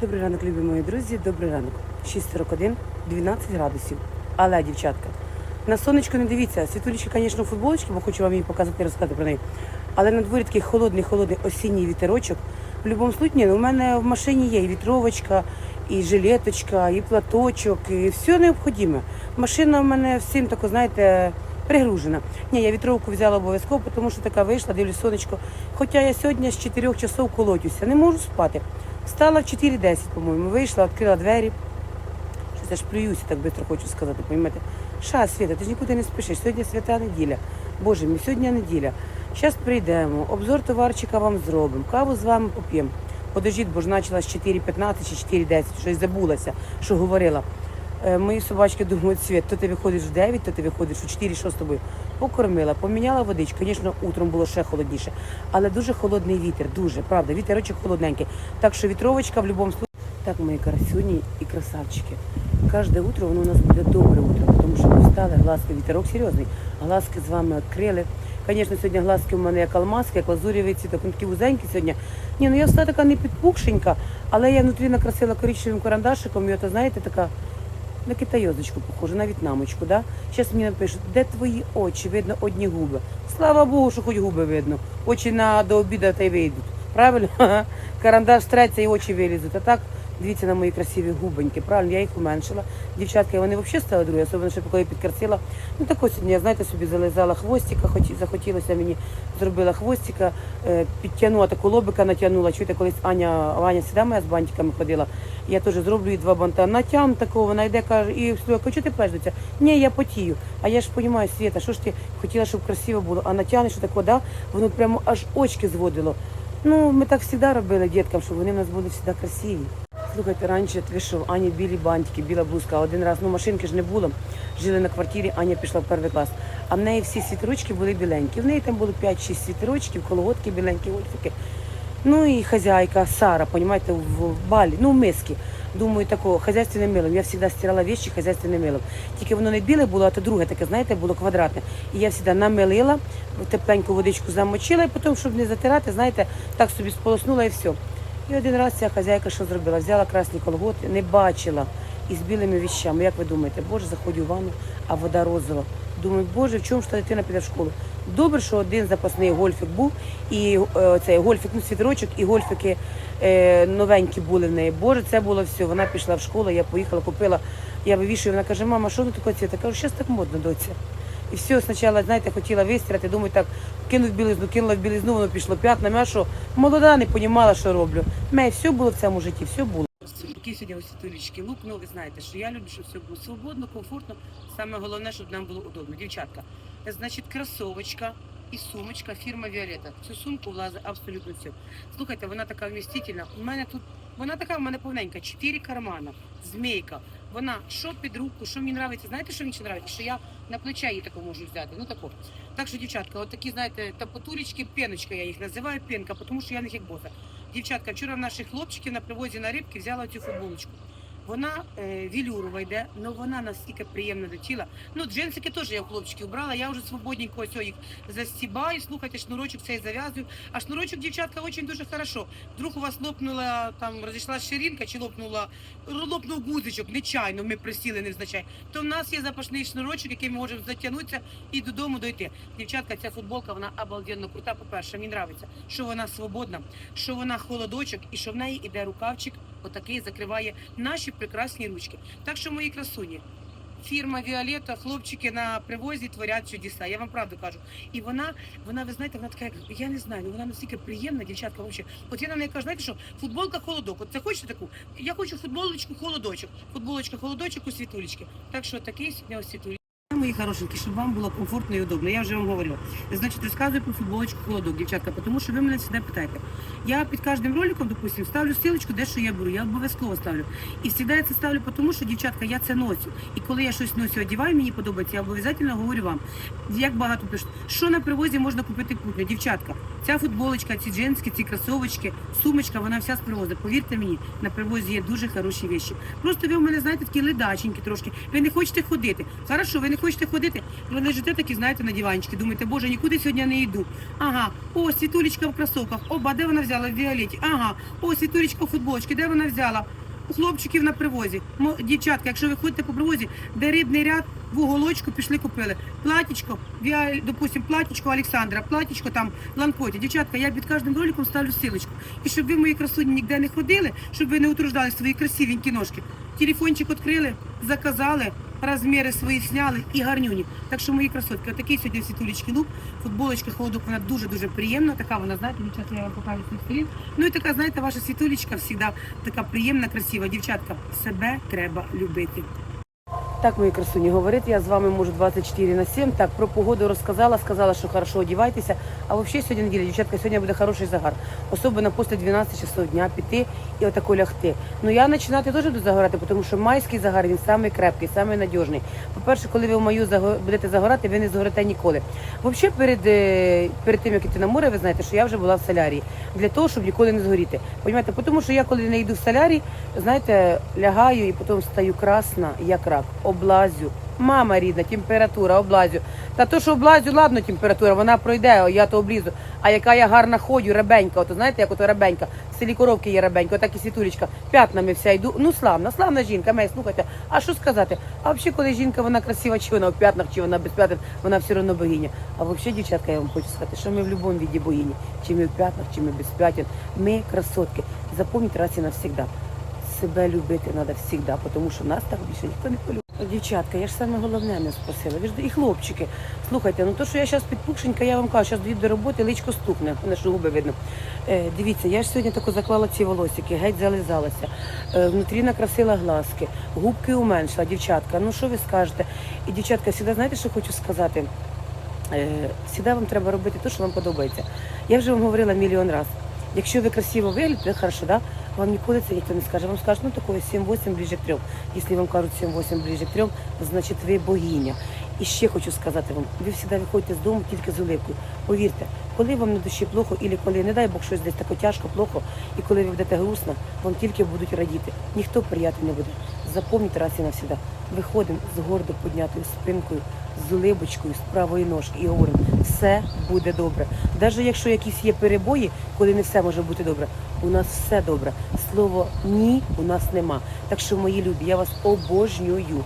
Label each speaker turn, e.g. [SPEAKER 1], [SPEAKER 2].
[SPEAKER 1] Добрий ранок, любі мої друзі. Добрий ранок. 6.41, 12 градусів. Але, дівчатка, на сонечко не дивіться. Світулічка, звісно, у футболочці, бо хочу вам її показати і розказати про неї. Але на дворі такий холодний, холодний осінній вітерочок. В будь-якому ну, у мене в машині є і вітровочка, і жилеточка, і платочок, і все необхідне. Машина в мене всім тако, знаєте, пригружена. Ні, я вітровку взяла обов'язково, тому що така вийшла, дивлюсь сонечко. Хоча я сьогодні з 4 часов колотюся, не можу спати. Встала в 4.10, по-моєму, вийшла, відкрила двері. Щось аж плююся, так бистро хочу сказати, розумієте? Ша, Світа, ти ж нікуди не спішиш. Сьогодні свята неділя. Боже мій, сьогодні неділя. Зараз прийдемо, обзор товарчика вам зробимо, каву з вами поп'ємо. Подождіть, бо ж почала з 4.15 чи 4.10, щось забулася, що говорила. Е, Мої собачки думають, Світ, то ти виходиш в 9, то ти виходиш у 4, що з тобою? Покормила, поміняла водичку. Звісно, утром було ще холодніше, але дуже холодний вітер, дуже, правда, вітерочок холодненький. Так що вітровочка в будь-якому случае. Так, мої красуні і красавчики. Кожне утро воно у нас буде добре утро, тому що ми встали, глазки, вітерок серйозний, глазки з вами відкрили. Звісно, сьогодні глазки у мене як алмазки, як так вони такі вузенькі сьогодні. Ні, ну я встала така не підпухшенька, але я внутрі накрасила коричневим карандашиком, і ото, знаєте, така на китайозочку похоже, на в'єтнамочку, да? Зараз мені напишуть, де твої очі, видно одні губи. Слава Богу, що хоч губи видно. Очі на до обіду та й вийдуть. Правильно? Карандаш треться і очі вилізуть. А так, дивіться на мої красиві губоньки. Правильно, я їх уменшила. Дівчатки, вони взагалі стали другі, особливо, що коли я підкрасила. Ну так ось сьогодні, я знаєте, собі зализала хвостика, хоч захотілося мені, зробила хвостика, е, підтягнула таку лобика, натягнула. Чуєте, колись Аня, Аня сюди моя з бантиками ходила. Я теж зроблю їй два банта. Натягну такого, вона йде, каже, і кажу, що ти пеждеться? Ні, я потію. А я ж розумію, Світа, що ж ти хотіла, щоб красиво було, а натягнеш що таке, да? воно прямо аж очки зводило. Ну, ми так завжди робили діткам, щоб вони в нас були завжди красиві. Слухайте, раніше що, Ані білі бантики, біла блузка. Один раз, ну машинки ж не було. Жили на квартирі, Аня пішла в перший клас. А в неї всі світерочки були біленькі. В неї там було 5-6 світерочків, колготки біленькі, ольфики. Ну і хазяйка Сара, понимаете, в балі, ну в миски. Думаю, такого хазяйственним милом. Я завжди стирала вещи хазяйственним милом. Тільки воно не біле було, а то друге таке, знаєте, було квадратне. І я завжди намилила, тепленьку водичку замочила, і потім, щоб не затирати, знаєте, так собі сполоснула і все. І один раз ця хазяйка що зробила? Взяла красні колготи, не бачила із білими віщами. Як ви думаєте, боже, заходжу в ванну, а вода розова. Думаю, боже, в чому ж та дитина піде в школу? Добре, що один запасний гольфік був, і е, цей гольфік, ну, світерочок, і гольфики е, новенькі були в неї. Боже, це було все. Вона пішла в школу, я поїхала, купила. Я вивішую, вона каже, мама, що ви таке цвіте? Кажу, зараз так модно, доця. І все, спочатку, знаєте, хотіла вистріляти, думаю, так, кинув білизну, кинула в білизну, воно пішло п'ятнами, а що? Молода, не розуміла, що роблю. Мене все було в цьому житті, все було. Такі сьогодні ось світулічки лук, ну ви знаєте, що я люблю, щоб все було свободно, комфортно. Саме головне, щоб нам було удобно. Дівчатка, значить, кросовочка і сумочка фірма Віолета. Цю сумку влазить абсолютно все. Слухайте, вона така вмістительна. У мене тут, вона така в мене повненька, чотири кармана, змійка. Вона що під руку, що мені подобається. Знаєте, що мені ще подобається? Що я на плече її таку можу взяти. Ну тако. Так що, дівчатка, от такі, знаєте, тапотурічки, пеночка, я їх називаю пенка, тому що я не як боса. Дівчатка, вчора в наших хлопчиків на привозі на рибки взяла цю футболочку. Вона е, вілюрова йде, але вона настільки приємна до тіла. Ну, джинсики теж я в хлопчиків брала, я вже свободненько ось їх застібаю, слухайте, шнурочок цей зав'язую. А шнурочок, дівчатка, дуже дуже хорошо. Вдруг у вас лопнула, там розійшлася ширинка чи лопнула, лопнув гузичок, нечайно, ми присіли невзначай. То в нас є запашний шнурочок, який ми можемо затягнутися і додому дойти. Дівчатка, ця футболка, вона обалденно крута. По-перше, мені подобається, що вона свободна, що вона холодочок і що в неї іде рукавчик, отакий закриває наші прекрасні ручки. Так що, мої красуні, фірма Віолета, хлопчики на привозі творять чудеса. Я вам правду кажу. І вона, вона, ви знаєте, вона така, я не знаю, ну вона настільки приємна, дівчатка. Взагалі. От я на неї кажу, знаєте що, футболка холодок. От це хочете таку? Я хочу футболочку холодочок. Футболочка холодочок у світулечки. Так що такий сьогодні ось світулі. Мої хорошенькі, щоб вам було комфортно і удобно. Я вже вам говорила. Значить, розказую про футболочку холодок, дівчатка, тому що ви мене завжди питаєте. Я під кожним роликом, допустим, ставлю силочку, де що я беру. Я обов'язково ставлю. І завжди я це ставлю, тому що, дівчатка, я це носю. І коли я щось носю, одіваю, мені подобається, я обов'язково говорю вам. Як багато пишуть, що на привозі можна купити кухню. Дівчатка, ця футболочка, ці джински, ці кросовочки, сумочка, вона вся з привозу. Повірте мені, на привозі є дуже хороші вещі. Просто ви в мене знаєте такі ледаченькі трошки. Ви не хочете ходити. Хорошо, ви не хочете хочете ходити, ви лежите такі, знаєте, на диванчики, думаєте, боже, нікуди сьогодні не йду. Ага, о, світулечка в кросовках, оба, де вона взяла? В Віолеті. Ага, о, світулечка в футболочці, де вона взяла? У хлопчиків на привозі. Мо- Дівчатка, якщо ви ходите по привозі, де рибний ряд, в уголочку пішли купили. Платічко, віа, допустим, платічко Олександра, платічко там Ланкоті. Дівчатка, я під кожним роликом ставлю силочку. І щоб ви мої красуні ніде не ходили, щоб ви не утруждали свої красивенькі ножки. Телефончик відкрили, заказали, розміри свої сняли і гарнюні. Так що мої красотки, отакий сьогодні світулечки лук, футболочка холодок, вона дуже-дуже приємна. Така вона, знаєте, дівчатка, я вам покажу цих сторін. Ну і така, знаєте, ваша світулечка завжди така приємна, красива. Дівчатка, себе треба любити. Так, мої красуні, говорити я з вами можу 24 на 7. Так, про погоду розказала, сказала, що хорошо одівайтеся. А взагалі сьогодні неділя, дівчатка, сьогодні буде хороший загар. Особливо після 12 часов дня піти і отако лягти. Ну я починати теж буду загорати, тому що майський загар він самий крепкий, самий надіжний. По-перше, коли ви в маю будете загорати, ви не згорите ніколи. Взагалі, перед, е, перед тим, як іти на море, ви знаєте, що я вже була в солярії. Для того, щоб ніколи не згоріти. Понімаєте? Тому що я коли не йду в солярій, знаєте, лягаю і потім стаю красна, як рак, облазю. Мама рідна, температура, облазю. Та то, що облазю, ладно, температура, вона пройде, я то облізу. А яка я гарна ходю, ребенька, ото знаєте, як ото ребенька, в селі коровки є ребенька, отак і світулечка, п'ятнами вся йду. Ну, славна, славна жінка, мей, слухайте. А що сказати? А взагалі, коли жінка вона красива, чи вона в п'ятнах, чи вона без п'ятин, вона все одно богиня. А взагалі, дівчатка, я вам хочу сказати, що ми в будь-якому віді богині. Чи ми в п'ятнах, чи ми без п'ятин. Ми красотки. Запам'ятайте раз і навсегда. Себе любити треба завжди, тому що нас так більше ніхто не полюбить. Дівчатка, я ж саме головне не спросила. Ви ж і хлопчики. Слухайте, ну то, що я зараз підпухшенька, я вам кажу, зараз доїду до роботи, личко стукне, мене ж губи видно. Е, дивіться, я ж сьогодні тако заклала ці волосики, геть зализалася. Е, внутрі накрасила глазки, губки уменшила, дівчатка. Ну що ви скажете? І дівчатка, завжди знаєте, що хочу сказати? Е, Всегда вам треба робити те, що вам подобається. Я вже вам говорила мільйон разів. Якщо ви красиво виглядите, хорошо, да? Вам ніколи це ніхто не скаже. Вам скажуть, ну такое 7-8 ближе к 3. Якщо вам кажуть 7-8 ближе к 3, значить ви богиня. І ще хочу сказати вам, ви завжди виходите з дому тільки з улипкою. Повірте, коли вам на душі плохо, і коли, не дай Бог, щось десь таке тяжко, плохо, і коли ви будете грустно, вам тільки будуть радіти. Ніхто прияти не буде. Запам'ятайте раз і навсіда. Виходимо з гордо піднятою спинкою, з улибочкою, з правої ножки і говоримо, все буде добре. Навіть якщо якісь є перебої, коли не все може бути добре, у нас все добре. Слово ні у нас нема. Так що, мої любі, я вас обожнюю.